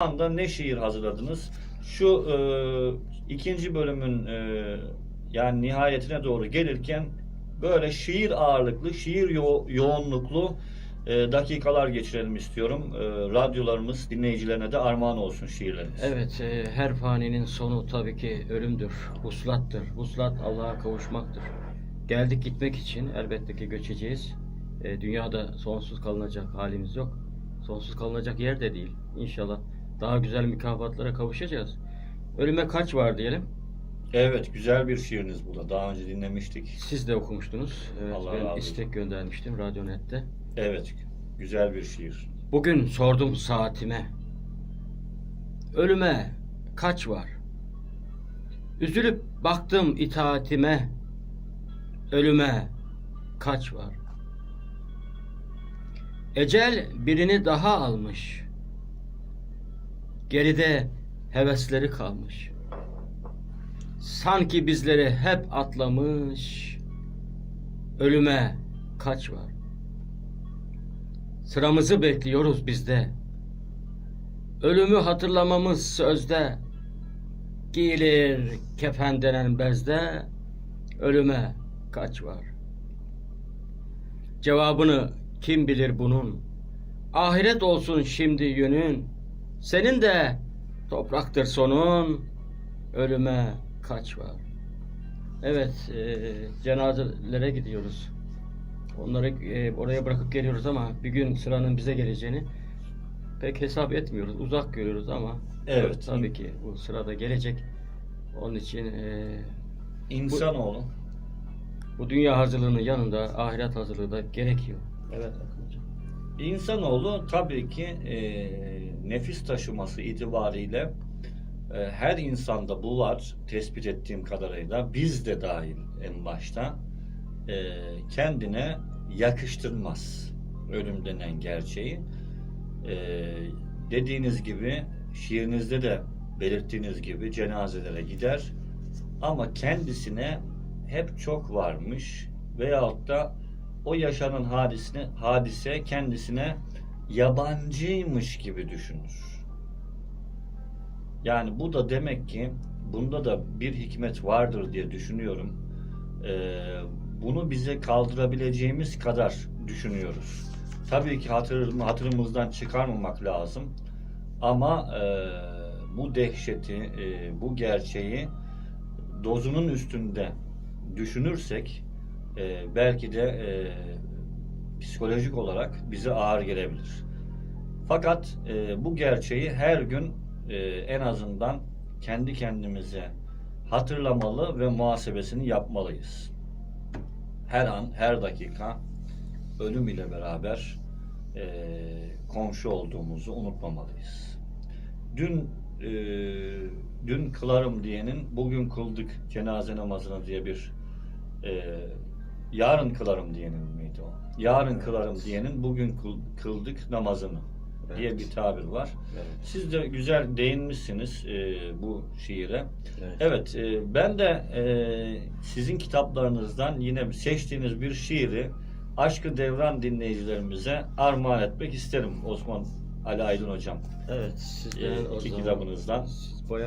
anda ne şiir hazırladınız? Şu e, ikinci bölümün e, yani nihayetine doğru gelirken böyle şiir ağırlıklı, şiir yo- yoğunluklu e, dakikalar geçirelim istiyorum. E, radyolarımız dinleyicilerine de armağan olsun şiirleriniz. Evet, e, her faninin sonu tabii ki ölümdür, vuslattır. Vuslat Allah'a kavuşmaktır. Geldik gitmek için elbette ki göçeceğiz. E, dünyada sonsuz kalınacak halimiz yok. Sonsuz kalınacak yer de değil. İnşallah daha güzel mükafatlara kavuşacağız. Ölüme kaç var diyelim. Evet, güzel bir şiiriniz bu da. Daha önce dinlemiştik. Siz de okumuştunuz. Evet, Allah razı ben olsun. istek göndermiştim Radyonet'te. Evet, güzel bir şiir. Bugün sordum saatime. Ölüme kaç var? Üzülüp baktım itaatime. Ölüme kaç var? Ecel birini daha almış. Geride hevesleri kalmış. Sanki bizleri hep atlamış. Ölüme kaç var? Sıramızı bekliyoruz biz de. Ölümü hatırlamamız sözde. Giyilir kefen denen bezde. Ölüme kaç var? Cevabını kim bilir bunun? Ahiret olsun şimdi yönün. Senin de topraktır sonun. Ölüme kaç var? Evet, e, cenazelere gidiyoruz. Onları e, oraya bırakıp geliyoruz ama bir gün sıranın bize geleceğini pek hesap etmiyoruz. Uzak görüyoruz ama Evet. tabii ki bu sırada gelecek. Onun için e, İnsanoğlu. bu dünya hazırlığının yanında ahiret hazırlığı da gerekiyor. Evet Akın Hocam. İnsanoğlu tabii ki e, nefis taşıması itibariyle e, her insanda bu var tespit ettiğim kadarıyla biz de dahil en başta e, kendine yakıştırmaz ölüm denen gerçeği. E, dediğiniz gibi şiirinizde de belirttiğiniz gibi cenazelere gider ama kendisine hep çok varmış veyahut da o yaşanan hadisine, hadise kendisine yabancıymış gibi düşünür. Yani bu da demek ki bunda da bir hikmet vardır diye düşünüyorum. Ee, bunu bize kaldırabileceğimiz kadar düşünüyoruz. Tabii ki hatır, hatırımızdan çıkarmamak lazım. Ama e, bu dehşeti, e, bu gerçeği dozunun üstünde düşünürsek e, belki de e, psikolojik olarak bize ağır gelebilir. Fakat e, bu gerçeği her gün e, en azından kendi kendimize hatırlamalı ve muhasebesini yapmalıyız. Her an, her dakika ölüm ile beraber e, komşu olduğumuzu unutmamalıyız. Dün e, dün kılarım diyenin bugün kıldık cenaze namazını diye bir e, yarın kılarım diyenin miydi o? Yarın kılarım diyenin bugün kıl- kıldık namazını diye Evet. bir tabir var. Evet. Siz de güzel değinmişsiniz e, bu şiire. Evet. Evet, e, ben de e, sizin kitaplarınızdan yine seçtiğiniz bir şiiri Aşkı Devran dinleyicilerimize armağan etmek isterim Osman Ali Aydın Hocam. Evet, E, sizden o iki zaman- kitabınızdan. Siz bayağı